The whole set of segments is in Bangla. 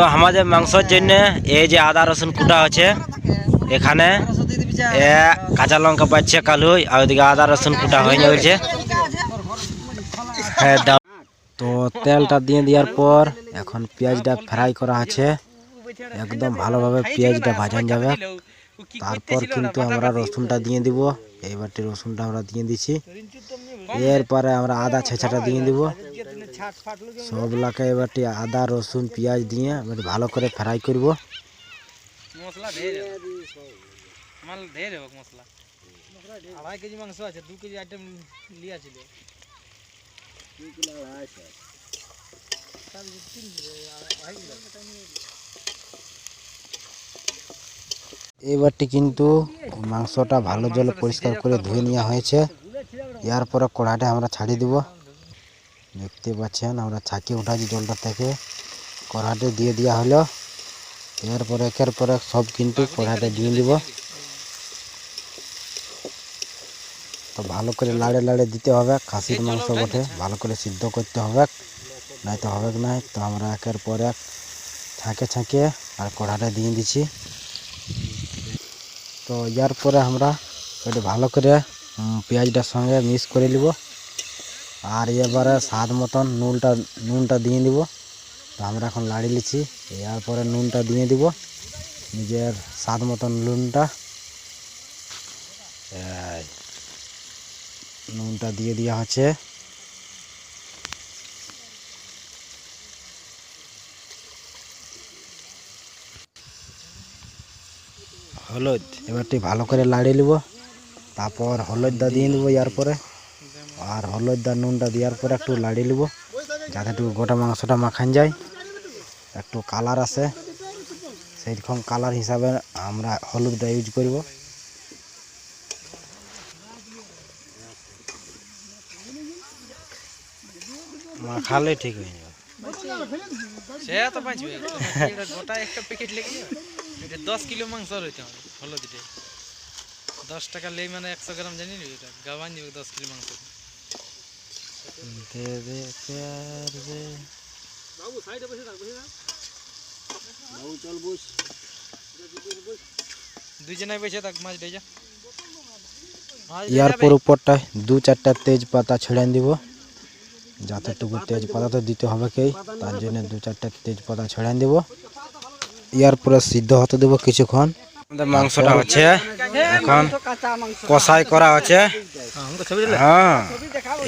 তো আমাদের মাংসর জন্য এই যে আদা রসুন কুটা আছে এখানে কাঁচা লঙ্কা পাচ্ছে, কালুই, আর ওইদিকে আদা রসুন কুটা হয়ে যাচ্ছে হ্যাঁ তো তেলটা দিয়ে দেওয়ার পর এখন পেঁয়াজটা ফ্রাই করা আছে একদম ভালোভাবে পেঁয়াজটা ভাজান যাবে। তারপর কিন্তু আমরা রসুনটা দিয়ে দিব। এইবারটি রসুনটা আমরা দিয়ে দিচ্ছি। এরপরে আমরা আদা ছেঁচাটা দিয়ে দিব। সবলাকে এবারটি আদা রসুন পেঁয়াজ দিয়ে এবার ভালো করে ফ্রাই করব। মশলা ঢের হোক মশলা। আড়াই কেজি মাংস আছে দু কেজি আইটেম লিয়া ছিল। এবারটি কিন্তু মাংসটা ভালো জলে পরিষ্কার করে ধুয়ে নেওয়া হয়েছে। এর পরে কড়াইটা আমরা ছাড়িয়ে দিব। দেখতে পাচ্ছেন, আমরা ছাঁকি উঠাচ্ছি জলটা থেকে। কড়াইটা দিয়ে দেওয়া হলো। এরপরে একের পর সব কিন্তু কড়াইটা দিয়ে দিব। তো ভালো করে লাড়ে লাড়ে দিতে হবে, খাসির মাংস বটে। ভালো করে সিদ্ধ করতে হবে নাই তো হবে না তো আমরা একের পর এক ছাঁকে ছাঁকে আর কড়াইটা দিয়ে দিচ্ছি। তো ইয়ার পরে আমরা এটা ভালো করে পেঁয়াজটার সঙ্গে মিক্স করে নিব। আর এবারে স্বাদ মতন নুনটা নুনটা দিয়ে দিব। তো আমরা এখন লাড়ি লিছি। এর পরে নুনটা দিয়ে দিব। নিজের স্বাদ মতন নুনটা। নুনটা দিয়ে দেওয়া হচ্ছে। হলুদ এবারটি ভালো করে লাড়িয়ে নিব। তারপর হলুদটা দিয়ে নিব ইয়ার পরে। আর হলুদটা নুনটা দেওয়ার পরে একটু লাড়িয়ে নিব যাতে একটু গোটা মাংসটা মাখান যায়। একটু কালার আসে সেইরকম কালার হিসাবে আমরা হলুদটা ইউজ করব। মাখালে ঠিক হয়ে যাবে। দশ কিলো মাংস দশ টাকা লেই মানে একশো গ্রাম জানি নি দশ কিলো মাংস। দে দে প্যার দে দুইজনে বসে থাক মাছ ডেজা মাছ ইয়ার পর উপরটায় দু চারটা তেজপাতা ছেড়ে দিব। যতটুকু তেজপাতা তো দিতে হবে কেই, তার জন্য দু চারটা তেজপাতা ছেড়ে দিব। ইয়ার পরে সিদ্ধ হতে দেবো কিছুক্ষণ। মাংসটা হচ্ছে এখন কষাই করা হচ্ছে। হ্যাঁ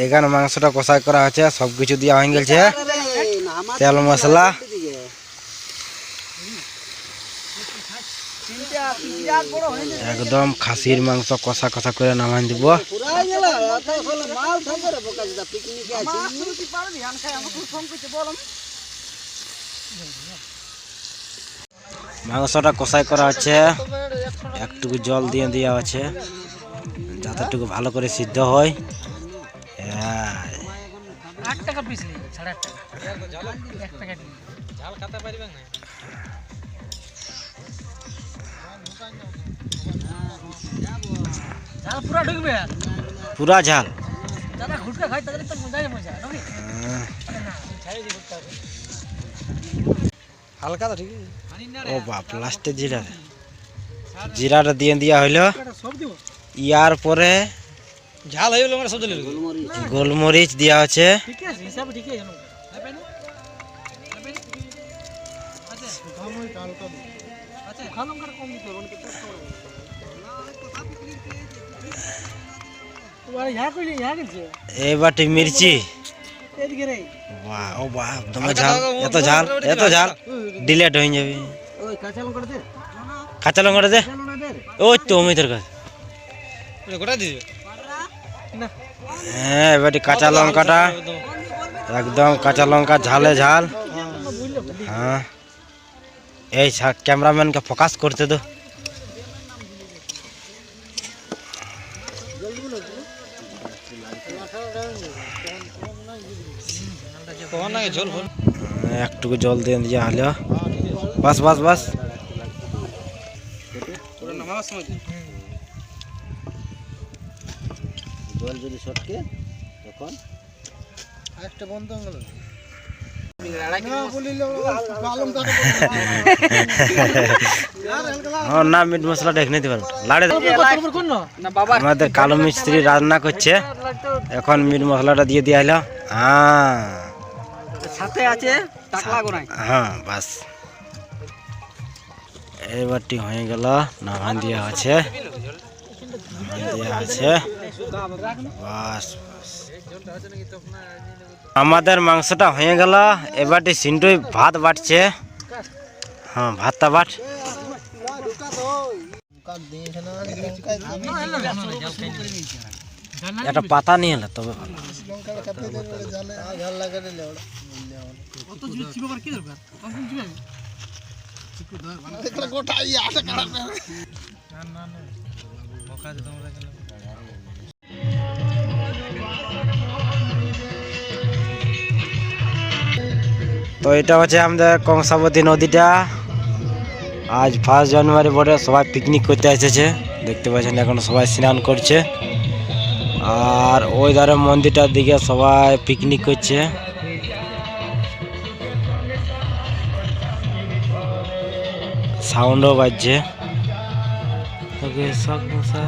এখানে মাংসটা কষাই করা হচ্ছে সব কিছু দেওয়া হয়ে গেছে। তেল মশলা। একদম খাসির মাংস কষা কষা করে নামান দিব। মাংসটা কষাই করা হচ্ছে। একটুকু জল দিয়ে দেওয়া আছে যাতেটুকু ভালো করে সিদ্ধ হয়। ঝাল পুরা ঝাল। আহ, হালকা তো ঠিক ও বাপ লাস্টে জিরা। জিরাটা দিয়ে দেওয়া হইল। ইয়ার পরে ঝাল হয়ে গেল সব দিলে গোলমরিচ। দেওয়া আছে ঠিক আছে হিসাবে ঠিক আছে। জানো আচ্ছা গেছে? এবারটি মির্চি। বাহ ও বাহ ঝাল এত ঝাল এত ঝাল। ডিলেট হয়ে যাবে। ওই কাঁচা লঙ্কাটা দে। কাঁচা লঙ্কাটা ওই তো অমিতের কাছে। গোটা হ্যাঁ এবারটি কাঁচা লঙ্কাটা একদম কাঁচা লঙ্কা ঝালে ঝাল। হ্যাঁ। এই ছা- ক্যামেরাম্যানকে ফোকাস করতে তো কখন লাগে ঝোল ফোল একটুকু জল দিয়ে দিয়ে হলো বাস বাস বাস। জল যদি সটকে তখন? একটা বন্ধ হয়ে আমার মিট দিতে পারব। লাড়ে আমাদের কালো মিস্ত্রি রান্না করছে। এখন মিট মশলাটা দিয়ে দিয়া হলো হ্যাঁ। সাথে আছে হ্যাঁ বাস। এবারটি হয়ে গেল নামান দেওয়া আছে। আমাদের মাংসটা হয়ে গেল। এবারটি সিন্টুই ভাত বাটছে। হ্যাঁ ভাতটা বাট। একটা পাতা নিয়ে এলো তবে ভালো। তো এটা হচ্ছে আমাদের কংসাবতী নদীটা। আজ ফার্স্ট জানুয়ারি পরে সবাই পিকনিক করতে এসেছে। দেখতে পাচ্ছেন এখন সবাই স্নান করছে। আর ওই ধারে মন্দিরটার দিকে সবাই পিকনিক করছে। সাউন্ডও বাজছে। Nagaysak mo sa